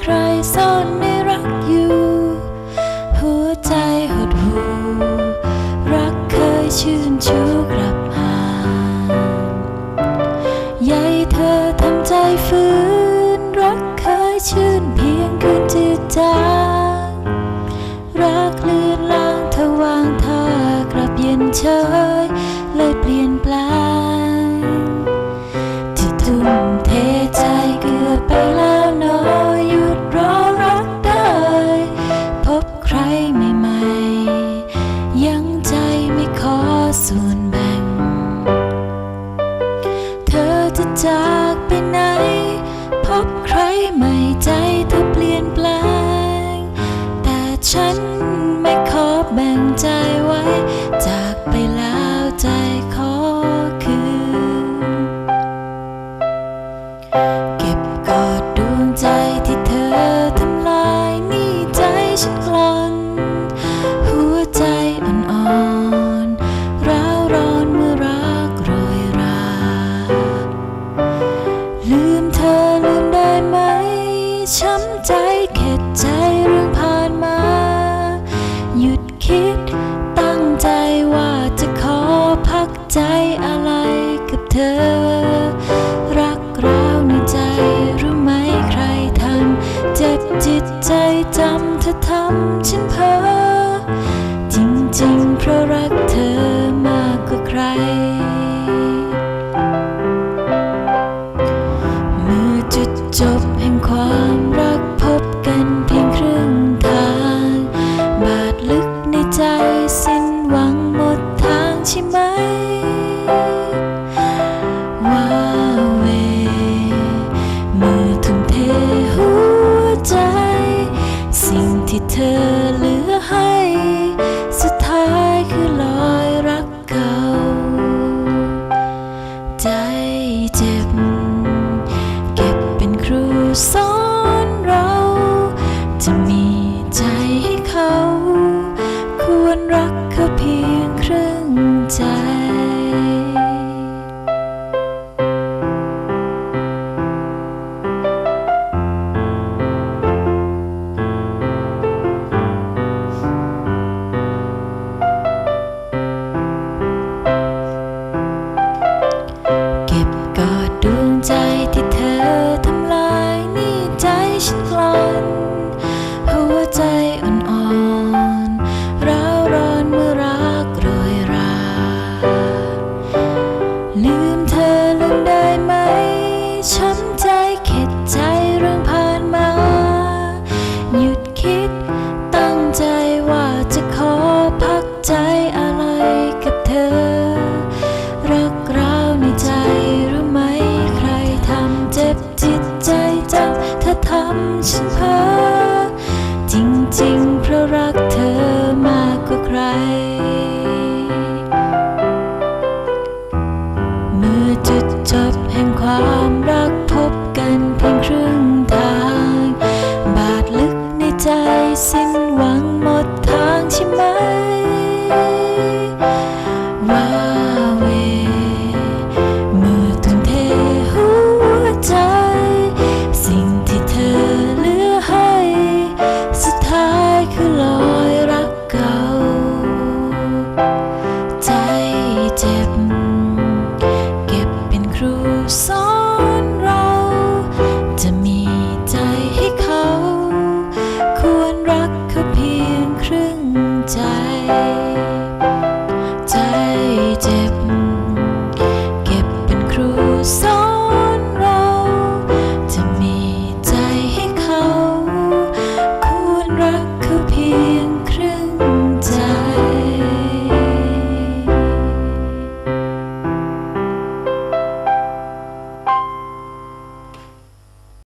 ใครซ่อนในรักอยู่ หัวใจหดหู รักเคยชื่นชูกลับหาใยเธอทำใจฟื้น รักเคยชื่นเพียงคืนจืดจางรักเลือนลางเธอวางท่ากลับเย็นเชย ไม่ใจเธอเปลี่ยนแปลง แต่ฉัน ตั้งใจว่าจะขอพักใจอะไรกับเธอ so จริงๆเพราะรัก